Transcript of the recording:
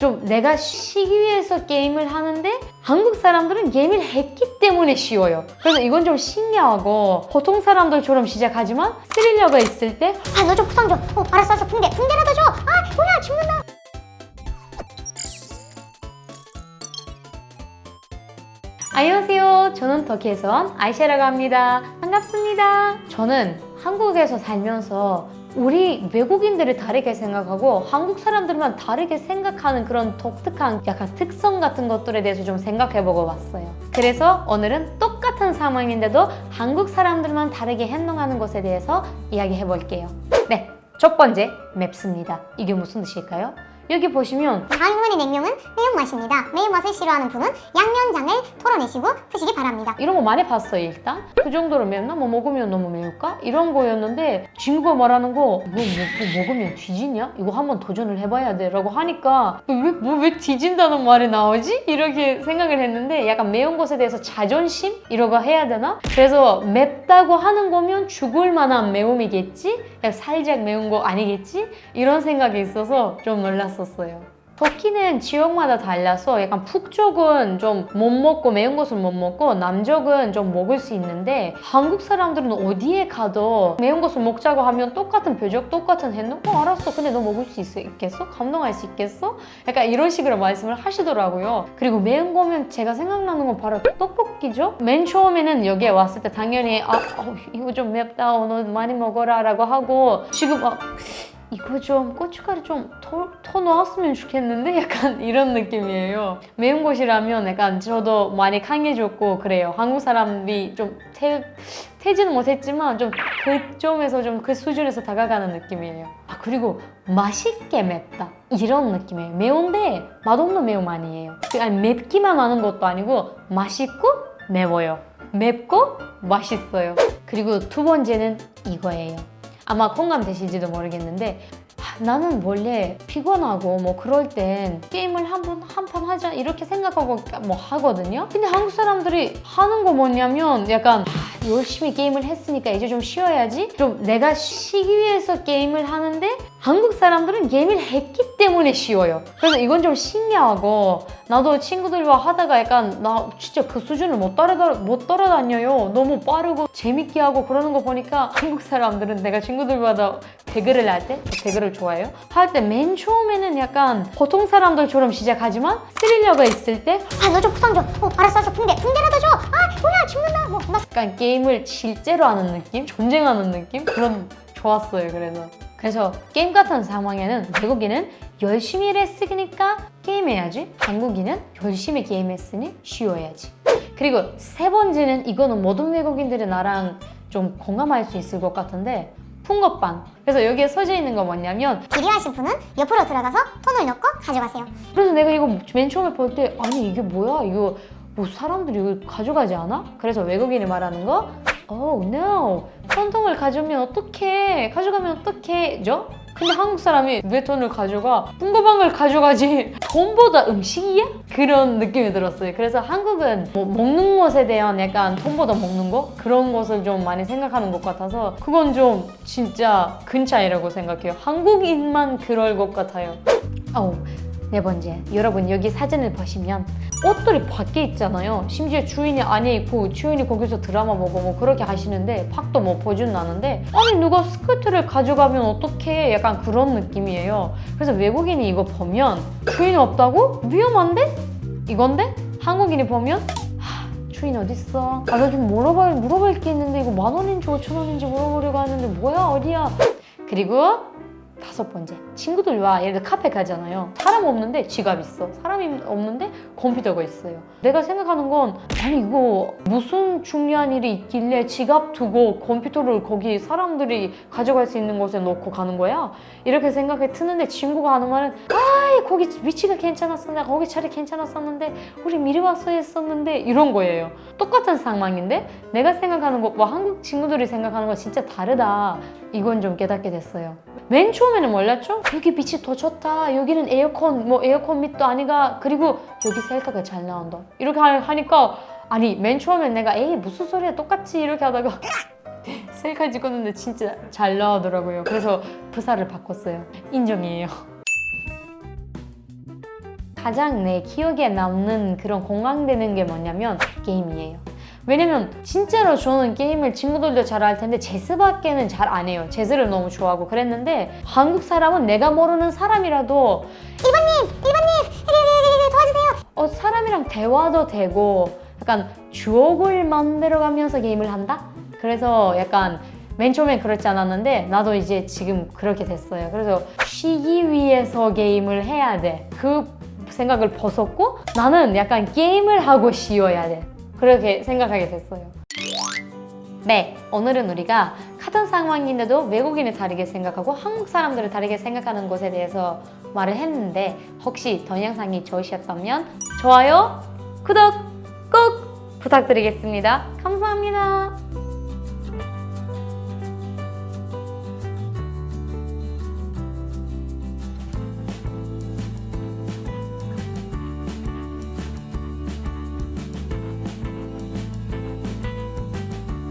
좀 내가 쉬기 위해서 게임을 하는데 한국 사람들은 게임을 했기 때문에 쉬워요. 그래서 이건 좀 신기하고 보통 사람들처럼 시작하지만 스릴러가 있을 때 아, 너좀 구성 좀. 어, 알았어, 알았어. 붕대, 붕대라도 줘. 아, 뭐야, 죽는다. 안녕하세요. 저는 터키에서 온 아이샤라고 합니다. 반갑습니다. 저는 한국에서 살면서 우리 외국인들을 다르게 생각하고 한국 사람들만 다르게 생각하는 그런 독특한 약간 특성 같은 것들에 대해서 좀 생각해 보고 왔어요. 그래서 오늘은 똑같은 상황인데도 한국 사람들만 다르게 행동하는 것에 대해서 이야기해 볼게요. 네, 첫 번째 맵습니다. 이게 무슨 뜻일까요? 여기 보시면 할머니 냉면은 매 운맛입니다. 매운맛을 싫어하는 분은 양념장을 털어내시고 푸시기 바랍니다. 이런 거 많이 봤어요 일단 그 정도로 맵나? 뭐 먹으면 너무 매울까? 이런 거였는데 친구가 말하는 거 이거 뭐, 뭐 먹으면 뒤지냐? 이거 한번 도전을 해봐야 돼 라고 하니까 왜, 뭐, 왜 뒤진다는 말이 나오지? 이렇게 생각을 했는데 약간 매운 것에 대해서 자존심? 이러고 해야 되나? 그래서 맵다고 하는 거면 죽을 만한 매움이겠지? 살짝 매운 거 아니겠지? 이런 생각이 있어서 좀 놀랐었어요 터키는 지역마다 달라서 약간 북쪽은 좀 못 먹고 매운 것을 못 먹고 남쪽은 좀 먹을 수 있는데 한국 사람들은 어디에 가도 매운 것을 먹자고 하면 똑같은 표적, 똑같은 행동? 어 알았어. 근데 너 먹을 수 있, 있겠어? 감당할 수 있겠어? 약간 이런 식으로 말씀을 하시더라고요. 그리고 매운 거면 제가 생각나는 건 바로 떡볶이죠? 맨 처음에는 여기에 왔을 때 당연히 아 어, 이거 좀 맵다. 어, 너 많이 먹어라 라고 하고 지금 아, 이거 좀 고춧가루 좀더 넣었으면 좋겠는데 약간 이런 느낌이에요. 매운 곳이라면 약간 저도 많이 강해졌고 그래요. 한국 사람이 좀 태, 태지는 못했지만 좀 그 점에서 좀 그 수준에서 다가가는 느낌이에요. 아 그리고 맛있게 맵다 이런 느낌이에요. 매운데 맛없는 매움 아니에요. 그 아니 맵기만 하는 것도 아니고 맛있고 매워요. 맵고 맛있어요. 그리고 두 번째는 이거예요. 아마 공감되실지도 모르겠는데 아, 나는 원래 피곤하고 뭐 그럴 땐 게임을 한번 한 판 하자 이렇게 생각하고 뭐 하거든요. 근데 한국 사람들이 하는 거 뭐냐면 약간 아, 열심히 게임을 했으니까 이제 좀 쉬어야지. 좀 내가 쉬기 위해서 게임을 하는데 한국 사람들은 게임을 했기 때문에 쉬워요. 그래서 이건 좀 신기하고 나도 친구들과 하다가 약간 나 진짜 그 수준을 못 따라 못 따라다녀요. 너무 빠르고 재밌게 하고 그러는 거 보니까 한국 사람들은 내가 친구들마다 대결을 할때 대결을 좋아해요. 할 때 맨 처음에는 약간 보통 사람들처럼 시작하지만 스릴러가 있을 때 아, 너좀 구성 좀. 어, 알았어, 알았어. 붕대, 붕대라도 줘. 아, 뭐야, 죽는다. 뭐, 나 약간 게임을 실제로 하는 느낌, 전쟁하는 느낌 그런 좋았어요. 그래서 그래서 게임 같은 상황에는 외국인은 열심히 일했으니까 게임해야지. 한국인은 열심히 게임했으니 쉬어야지. 그리고 세 번째는 이거는 모든 외국인들이 나랑 좀 공감할 수 있을 것 같은데 풍거빵. 그래서 여기에 써져 있는 거 뭐냐면 기리하신 분은 옆으로 들어가서 돈을 넣고 가져가세요. 그래서 내가 이거 맨 처음에 볼 때 아니 이게 뭐야 이거 뭐 사람들이 이거 가져가지 않아? 그래서 외국인이 말하는 거 Oh no 손통을 가져오면 어떡해 가져가면 어떡해?죠? 근데 한국 사람이 왜 돈을 가져가? 풍거방을 가져가지 돈보다 음식이야? 그런 느낌이 들었어요 그래서 한국은 뭐 먹는 것에 대한 약간 돈보다 먹는 거? 그런 것을 좀 많이 생각하는 것 같아서 그건 좀 진짜 큰 차이라고 생각해요 한국인만 그럴 것 같아요 어우 네 번째, 여러분 여기 사진을 보시면 옷들이 밖에 있잖아요. 심지어 주인이 안에 있고 주인이 거기서 드라마 보고 뭐 그렇게 하시는데 팍도 뭐 보진 않는데 아니 누가 스커트를 가져가면 어떡해 약간 그런 느낌이에요. 그래서 외국인이 이거 보면 주인이 없다고? 위험한데? 이건데? 한국인이 보면 하, 주인 어딨어? 아 나 좀 물어볼, 물어볼 게 있는데 이거 만 원인지 오천 원인지 물어보려고 하는데 뭐야 어디야? 그리고 다섯 번째 친구들과 예를 들어 카페 가잖아요. 사람 없는데 지갑 있어. 사람이 없는데 컴퓨터가 있어요. 내가 생각하는 건 아니 이거 무슨 중요한 일이 있길래 지갑 두고 컴퓨터를 거기 사람들이 가져갈 수 있는 곳에 놓고 가는 거야? 이렇게 생각해 트는데 친구가 하는 말은 아이 거기 위치가 괜찮았었는데 거기 자리 괜찮았었는데 우리 미리 왔어야 했었는데 이런 거예요. 똑같은 상황인데 내가 생각하는 것과 한국 친구들이 생각하는 거 진짜 다르다. 이건 좀 깨닫게 됐어요. 맨 처음에는 몰랐죠? 여기 빛이 더 좋다. 여기는 에어컨, 뭐 에어컨 밑도 아니가. 그리고 여기 셀카가 잘 나온다. 이렇게 하- 하니까 아니 맨 처음엔 내가 에이 무슨 소리야 똑같이 이렇게 하다가 셀카 찍었는데 진짜 잘 나오더라고요. 그래서 부사를 바꿨어요. 인정이에요. 가장 내 기억에 남는 그런 공감되는 게 뭐냐면 게임이에요. 왜냐면 진짜로 저는 게임을 친구들도 잘 할 텐데 제스밖에는 잘 안 해요. 제스를 너무 좋아하고 그랬는데 한국 사람은 내가 모르는 사람이라도 1번님! 1번님! 도와주세요! 어, 사람이랑 대화도 되고 약간 추억을 만들어가면서 게임을 한다? 그래서 약간 맨 처음엔 그렇지 않았는데 나도 이제 지금 그렇게 됐어요. 그래서 쉬기 위해서 게임을 해야 돼. 그 생각을 벗었고 나는 약간 게임을 하고 쉬어야 돼. 그렇게 생각하게 됐어요. 네, 오늘은 우리가 같은 상황인데도 외국인을 다르게 생각하고 한국 사람들을 다르게 생각하는 것에 대해서 말을 했는데 혹시 동영상이 좋으셨다면 좋아요, 구독 꼭 부탁드리겠습니다. 감사합니다.